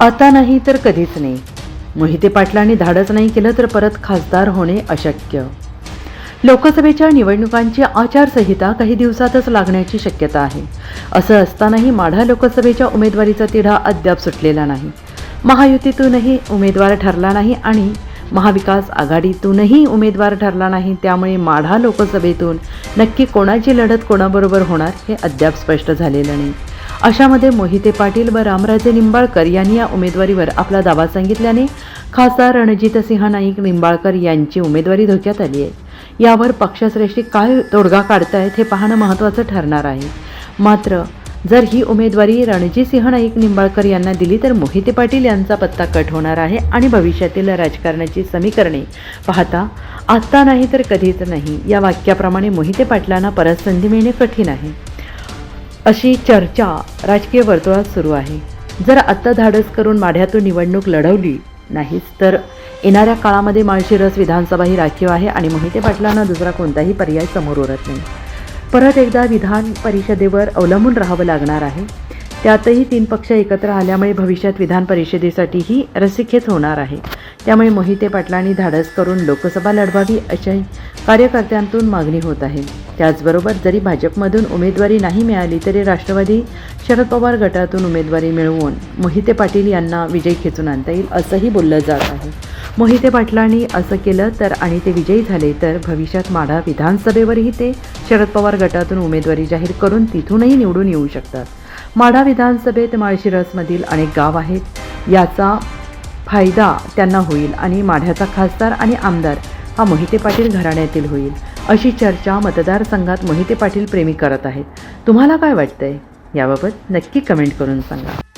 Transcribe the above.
आता नाही तर कधीच नाही. मोहिते पाटलांनी धाडच नाही केलं तर परत खासदार होणे अशक्य. लोकसभेच्या निवडणुकांची आचारसंहिता काही दिवसातच लागण्याची शक्यता आहे. असं असतानाही माढा लोकसभेच्या उमेदवारीचा तिढा अद्याप सुटलेला नाही. महायुतीतूनही उमेदवार ठरला नाही आणि महाविकास आघाडीतूनही उमेदवार ठरला नाही त्यामुळे माढा लोकसभेतून नक्की कोणाची लढत कोणाबरोबर होणार हे अद्याप स्पष्ट झालेलं नाही. अशामध्ये मोहिते पाटील व रामराजे निंबाळकर यांनी या उमेदवारीवर आपला दावा सांगितल्याने खासदार रणजितसिंह नाईक निंबाळकर यांची उमेदवारी धोक्यात आली आहे. यावर पक्षश्रेष्ठी काय तोडगा काढतायत हे पाहणं महत्त्वाचं ठरणार आहे. मात्र जर ही उमेदवारी रणजितसिंह नाईक निंबाळकर यांना दिली तर मोहिते पाटील यांचा पत्ता कट होणार आहे आणि भविष्यातील राजकारणाची समीकरणे पाहता आत्ता नाही तर कधीच नाही. या वाक्याप्रमाणे मोहिते पाटलांना परत संधी मिळणे कठीण आहे. अशी चर्चा राजकीय वर्तुळात सुरू आहे. जर आत्ता धाडस करून माढ्यातून निवडणूक लढवली नाहीच तर येणाऱ्या काळामध्ये माळशिरस विधानसभा ही राखीव आहे आणि मोहिते पाटलांना दुसरा कोणताही पर्याय समोर उरत नाही. परत एकदा विधान परिषदेवर अवलंबून राहावं लागणार आहे. त्यातही तीन पक्ष एकत्र आल्यामुळे भविष्यात विधान परिषदेसाठीही रस्सीखेच होणार आहे. त्यामुळे मोहिते पाटलांनी धाडस करून लोकसभा लढवावी अशी कार्यकर्त्यांतून मागणी होत आहे. त्याचबरोबर जरी भाजपमधून उमेदवारी नाही मिळाली तरी राष्ट्रवादी शरद पवार गटातून उमेदवारी मिळवून मोहिते पाटील यांना विजय खेचून आणता येईल असंही बोललं जात आहे. मोहिते पाटलांनी असं केलं तर आणि ते विजयी झाले तर भविष्यात माढा विधानसभेवरही ते शरद पवार गटातून उमेदवारी जाहीर करून तिथूनही निवडून येऊ शकतात. माढा विधानसभेत माळशिरसमधील अनेक गाव आहेत. याचा फायदा त्यांना होईल आणि माढ्याचा खासदार आणि आमदार हा मोहिते पाटील घराण्यातील होईल अशी चर्चा मतदारसंघात मोहिते पाटील प्रेमी करत आहेत. तुम्हाला काय वाटतंय? याबाबत नक्की कमेंट करून सांगा.